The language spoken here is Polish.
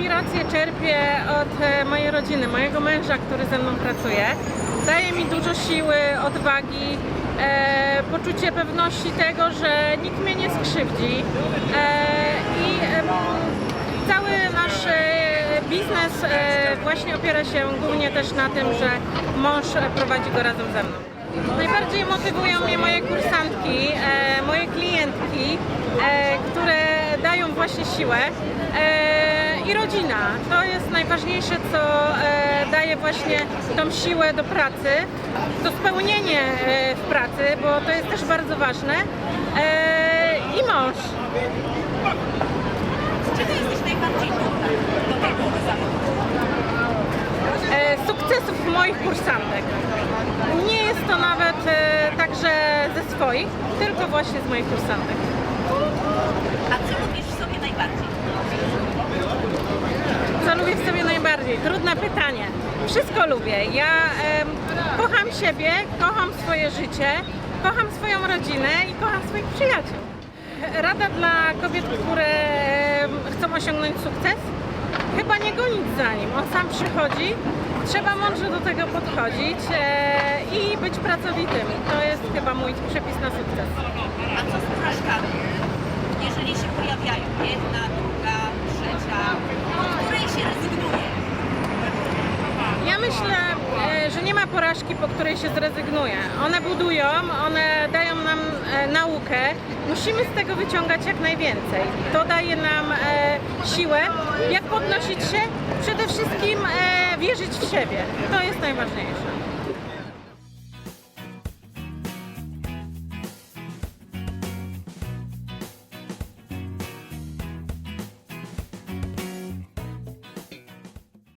inspirację czerpię od e, mojej rodziny, mojego męża, który ze mną pracuje. Daje mi dużo siły, odwagi, e, poczucie pewności tego, że nikt mnie nie skrzywdzi. E, I em, cały nasz e, biznes e, właśnie opiera się głównie też na tym, że mąż e, prowadzi go razem ze mną. Najbardziej motywują mnie moje kursantki, e, moje klientki, e, które dają właśnie siłę e, i rodzina. To jest najważniejsze, co e, daje właśnie tą siłę do pracy, to spełnienie e, w pracy, bo to jest też bardzo ważne e, i mąż. Z czego jesteś najbardziej dumna do tego zawodu? sukcesów moich kursantek. Nie jest to nawet także ze swoich, tylko właśnie z moich kursantek. A co lubisz w sobie najbardziej? Co lubię w sobie najbardziej? Trudne pytanie. Wszystko lubię. Ja em, kocham siebie, kocham swoje życie, kocham swoją rodzinę i kocham swoich przyjaciół. Rada dla kobiet, które em, chcą osiągnąć sukces? Chyba nie gonić za nim. On sam przychodzi. Trzeba mądrze do tego podchodzić e, i być pracowitym. To jest chyba mój przepis na sukces. A co z porażkami? Jeżeli się pojawiają jedna, druga, trzecia, od której się rezygnuje? Ja myślę, e, że nie ma porażki, po której się zrezygnuje. One budują, one dają nam e, naukę. Musimy z tego wyciągać jak najwięcej. To daje nam e, siłę, jak podnosić się, przede wszystkim e, wierzyć w siebie. To jest najważniejsze.